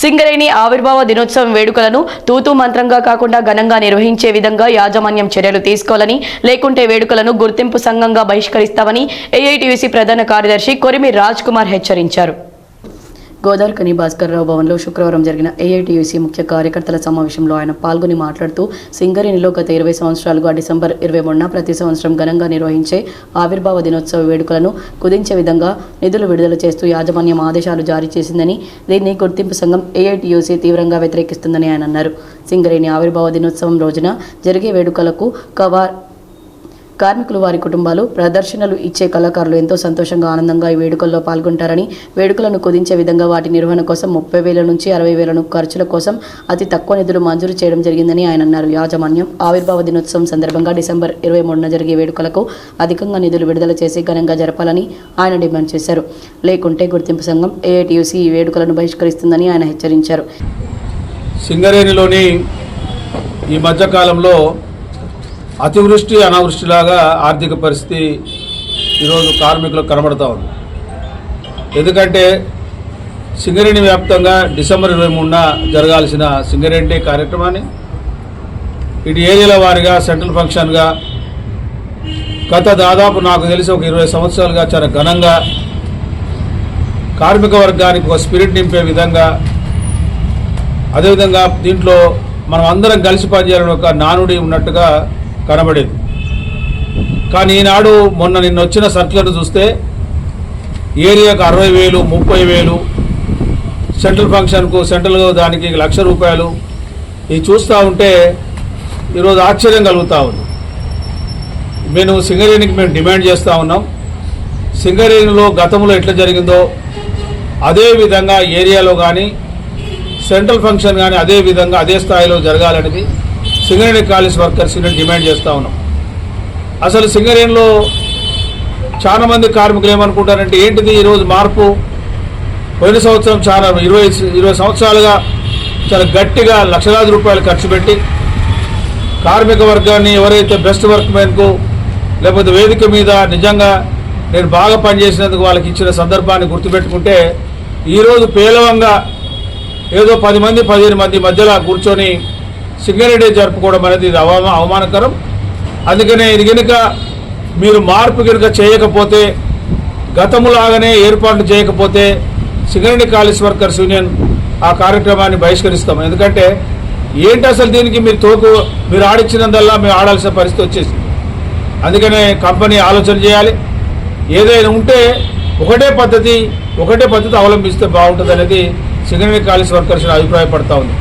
సింగరేణి ఆవిర్భావ దినోత్సవం వేడుకలను తూతూ మంత్రంగా కాకుండా ఘనంగా నిర్వహించే విధంగా యాజమాన్యం చర్యలు తీసుకోవాలని లేకుంటే వేడుకలను గుర్తింపు సంఘంగా బహిష్కరిస్తామని ఏఐటీయూసీ ప్రధాన కార్యదర్శి కొరిమి రాజ్ కుమార్ హెచ్చరించారు. గోదావరి కని భాస్కర్ భవన్లో శుక్రవారం జరిగిన ఏఐటీయూసీ ముఖ్య కార్యకర్తల సమావేశంలో ఆయన పాల్గొని మాట్లాడుతూ సింగరేణిలో గత ఇరవై సంవత్సరాలుగా డిసెంబర్ ఇరవై మూడున ప్రతి సంవత్సరం ఘనంగా నిర్వహించే ఆవిర్భావ దినోత్సవ వేడుకలను కుదించే విధంగా నిధులు విడుదల చేస్తూ యాజమాన్యం ఆదేశాలు జారీ చేసిందని దీన్ని గుర్తింపు సంఘం ఏఐటీయూసీ తీవ్రంగా వ్యతిరేకిస్తుందని ఆయన అన్నారు. సింగరేణి ఆవిర్భావ దినోత్సవం రోజున జరిగే వేడుకలకు కవా కార్మికులు వారి కుటుంబాలు ప్రదర్శనలు ఇచ్చే కళాకారులు ఎంతో సంతోషంగా ఆనందంగా ఈ వేడుకల్లో పాల్గొంటారని వేడుకలను కుదించే విధంగా వాటి నిర్వహణ కోసం ముప్పై వేల నుంచి అరవై వేలను ఖర్చుల కోసం అతి తక్కువ నిధులు మంజూరు చేయడం జరిగిందని ఆయన అన్నారు. యాజమాన్యం ఆవిర్భావ దినోత్సవం సందర్భంగా డిసెంబర్ ఇరవై మూడున జరిగే వేడుకలకు అధికంగా నిధులు విడుదల చేసి ఘనంగా జరపాలని ఆయన డిమాండ్ చేశారు. లేకుంటే గుర్తింపు సంఘం ఏఐటీయూసీ ఈ వేడుకలను బహిష్కరిస్తుందని ఆయన హెచ్చరించారు. సింగరేణిలోని ఈ మధ్యకాలంలో అతివృష్టి అనావృష్టిలాగా ఆర్థిక పరిస్థితి ఈరోజు కార్మికులకు కనబడతా ఉంది. ఎందుకంటే సింగరేణి వ్యాప్తంగా డిసెంబర్ ఇరవై మూడున జరగాల్సిన సింగరేణి డే కార్యక్రమాన్ని ఇటు ఏరియాల వారిగా సెంట్రల్ ఫంక్షన్గా గత దాదాపు నాకు తెలిసి ఒక ఇరవై సంవత్సరాలుగా చాలా ఘనంగా కార్మిక వర్గానికి ఒక స్పిరిట్ నింపే విధంగా అదేవిధంగా దీంట్లో మనం అందరం కలిసి పనిచేయాలని ఒక నానుడి ఉన్నట్టుగా కనబడేది. కానీ ఈనాడు మొన్న నిన్న వచ్చిన సర్కులర్ చూస్తే ఏరియాకు అరవై వేలు ముప్పై వేలు సెంట్రల్ ఫంక్షన్కు సెంట్రల్ దానికి లక్ష రూపాయలు. ఇవి చూస్తూ ఉంటే ఈరోజు ఆశ్చర్యం కలుగుతూ ఉంది. మేము సింగరేణికి మేము డిమాండ్ చేస్తూ ఉన్నాం. సింగరేణిలో గతంలో ఎట్లా జరిగిందో అదే విధంగా ఏరియాలో కానీ సెంట్రల్ ఫంక్షన్ కానీ అదే విధంగా అదే స్థాయిలో జరగాలనేది సింగరేణి కాలేజ్ వర్కర్స్ డిమాండ్ చేస్తూ ఉన్నాం. అసలు సింగరేణిలో చాలా మంది కార్మికులు ఏమనుకుంటారంటే ఏంటిది ఈరోజు మార్పు? పోయిన సంవత్సరం చాలా ఇరవై ఇరవై సంవత్సరాలుగా చాలా గట్టిగా లక్షలాది రూపాయలు ఖర్చు పెట్టి కార్మిక వర్గాన్ని ఎవరైతే బెస్ట్ వర్క్ మెన్కు లేకపోతే వేదిక మీద నిజంగా నేను బాగా పనిచేసినందుకు వాళ్ళకి ఇచ్చిన సందర్భాన్ని గుర్తుపెట్టుకుంటే ఈరోజు పేలవంగా ఏదో పది మంది పదిహేను మంది మధ్యలో కూర్చొని సింగరేణి జరుపుకోవడం అనేది ఇది అవమా అవమానకరం. అందుకనే ఇది కనుక మీరు మార్పు కనుక చేయకపోతే గతములాగానే ఏర్పాట్లు చేయకపోతే సింగరేణి కాలేజ్ వర్కర్స్ యూనియన్ ఆ కార్యక్రమాన్ని బహిష్కరిస్తాం. ఎందుకంటే ఏంటి అసలు దీనికి మీరు తోకు మీరు ఆడిచ్చినందల్లా మేము ఆడాల్సిన పరిస్థితి వచ్చేసింది. అందుకనే కంపెనీ ఆలోచన చేయాలి. ఏదైనా ఉంటే ఒకటే పద్ధతి ఒకటే పద్ధతి అవలంబిస్తే బాగుంటుంది అనేది సింగరేణి కాలేజ్ వర్కర్స్ అభిప్రాయపడతా ఉంది.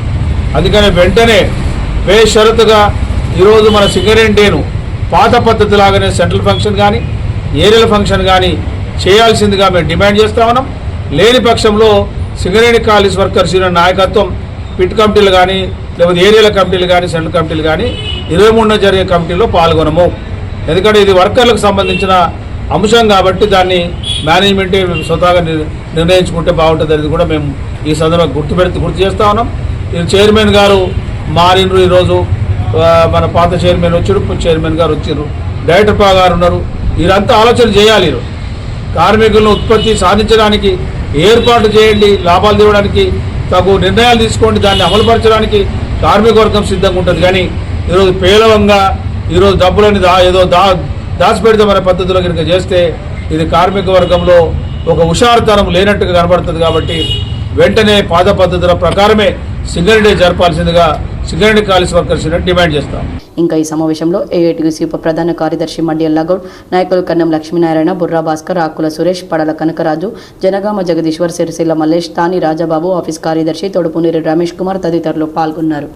అందుకనే వెంటనే బేషరతుగా ఈరోజు మన సింగరేణి డేను పాత పద్ధతి లాగానే సెంట్రల్ ఫంక్షన్ కానీ ఏరియల్ ఫంక్షన్ కానీ చేయాల్సిందిగా మేము డిమాండ్ చేస్తా ఉన్నాం. లేని పక్షంలో సింగరేణి కాలేజ్ వర్కర్స్ యూనియన్ నాయకత్వం పిట్ కమిటీలు కానీ లేకపోతే ఏరియాల కమిటీలు కానీ సెంట్రల్ కమిటీలు కానీ ఇరవై మూడున జరిగే కమిటీలో పాల్గొనము. ఎందుకంటే ఇది వర్కర్లకు సంబంధించిన అంశం కాబట్టి దాన్ని మేనేజ్మెంటే స్వతహాగా నిర్ణయించుకుంటే బాగుంటుంది అనేది కూడా మేము ఈ సందర్భంగా గుర్తుపెడుతూ గుర్తు చేస్తా ఉన్నాం. ఈ చైర్మన్ గారు మారినరు ఈరోజు మన పాత చైర్మన్ వచ్చారు చైర్మన్ గారు వచ్చారు. డైరెక్టర్ పా గారు ఉన్నారు. వీరంతా ఆలోచన చేయాలి కార్మికులను ఉత్పత్తి సాధించడానికి ఏర్పాటు చేయండి లాభాలు తీవడానికి తగు నిర్ణయాలు తీసుకోండి దాన్ని అమలుపరచడానికి కార్మిక వర్గం సిద్ధంగా ఉంటుంది. కానీ ఈరోజు పేలవంగా ఈరోజు డబ్బులని దా ఏదో దా దాచిపెడతామనే పద్ధతిలో కనుక చేస్తే ఇది కార్మిక వర్గంలో ఒక హుషారుతనం లేనట్టుగా కనబడుతుంది కాబట్టి వెంటనే పాద పద్ధతుల ప్రకారమే సింగల్ డే జరపాల్సిందిగా సింగరేణి కాలేజ్ వర్కర్స్ డిమాండ్ చేస్తాం. ఇంకా ఈ సమావేశంలో ఏఐటీసీ ఉప ప్రధాన కార్యదర్శి మడ్యల్లా గౌడ్ నాయకులు కన్నం లక్ష్మీనారాయణ బుర్రా భాస్కర్ ఆకుల సురేష్ పడల కనకరాజు జనగామ జగదీశ్వర్ సిరిసిల్ల మల్లేష్ తాని రాజాబాబు ఆఫీస్ కార్యదర్శి తొడుపునీరి రమేష్ కుమార్ తదితరులు పాల్గొన్నారు.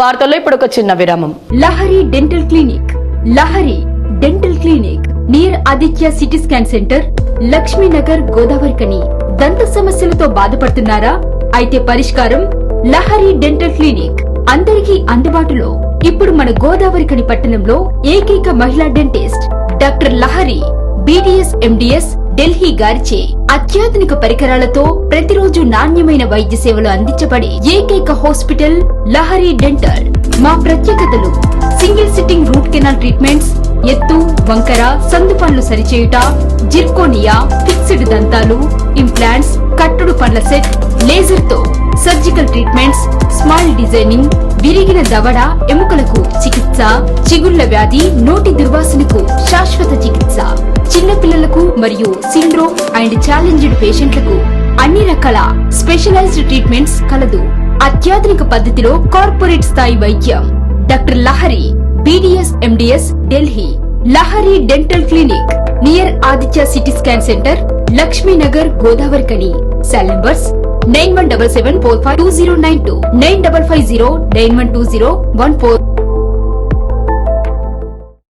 వార్తల్లో ఇప్పుడు ఒక చిన్న విరామం. Lahari dental clinic. Lahari dental clinic. Near Aditya city scan centre Lakshminagar Godavarikhani దంత సమస్యలతో బాధపడుతున్నారా? అయితే పరిష్కారం లహరి డెంటల్ క్లినిక్. అందరికీ అందుబాటులో. ఇప్పుడు మన గోదావరికని పట్టణంలో ఏకైక మహిళా dentist doctor Lahari BDS MDS Delhi గారిచే అత్యాధునిక పరికరాలతో ప్రతిరోజు నాణ్యమైన వైద్య సేవలు అందించబడే ఏకైక హాస్పిటల్ లహరి డెంటల్. మా ప్రత్యేకతలు single sitting root canal treatments ఎత్తు వంకర సందు పనులు సరిచేయుట జిర్కోనియా ఫిక్స్డ్ దంతాలు ఇంప్లాంట్స్ కట్టుడు పండ్ల సెట్ లేజర్తో సర్జికల్ ట్రీట్మెంట్స్ స్మైల్ డిజైనింగ్ విరిగిన దవడ ఎముకలకు చికిత్స చిగుళ్ళ వ్యాధి నోటి దుర్వాసనకు శాశ్వత చికిత్స. చిన్నపిల్లలకు మరియు సిండ్రోమ్ అండ్ ఛాలెంజ్డ్ పేషెంట్లకు అన్ని రకాల స్పెషలైజ్డ్ ట్రీట్మెంట్స్ కలదు. అత్యాధునిక పద్ధతిలో కార్పొరేట్ స్థాయి వైద్యం. Doctor Lahari BDS MDS Delhi. Lahari dental clinic near Aditya city scan centre Lakshminagar Godavarikhani. Cell numbers nine one double seven four five two zero nine two. Nine double five zero nine one two zero one four.